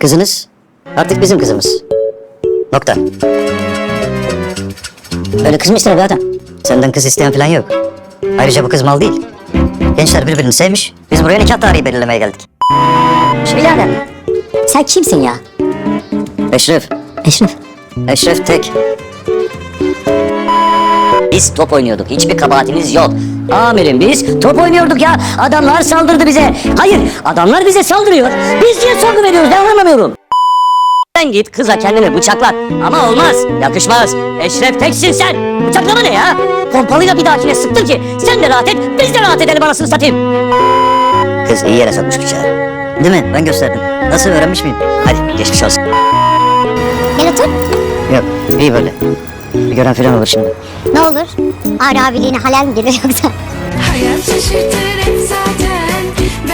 Kızınız artık bizim kızımız. Nokta. Öyle kız mı ister be adam? Senden kız isteyen falan yok. Ayrıca bu kız mal değil. Gençler birbirini sevmiş. Biz buraya nikah tarihi belirlemeye geldik. Şu birader. Sen kimsin ya? Eşref. Eşref. Eşref tek. Biz top oynuyorduk. Hiçbir kabahatimiz yok. Amirim biz top oynuyorduk ya. Adamlar saldırdı bize. Hayır adamlar bize saldırıyor. Biz niye sorgu veriyoruz ben anlamıyorum. Sen git kıza kendini bıçakla. Ama olmaz. Yakışmaz. Eşref teksin sen. Bıçaklama ne ya? Pompalıyla bir dahakine sıktın ki. Sen de rahat et. Biz de rahat edelim anasını satayım. Kız iyi yere sokmuş bıçağı. Değil mi? Ben gösterdim. Nasıl öğrenmiş miyim? Hadi geçmiş olsun. Gel otur. Yok iyi böyle. Bir gören falan olur şimdi. Ne olur? Ağrı abiliğine halel mi gelir yoksa? Hayat şaşırtır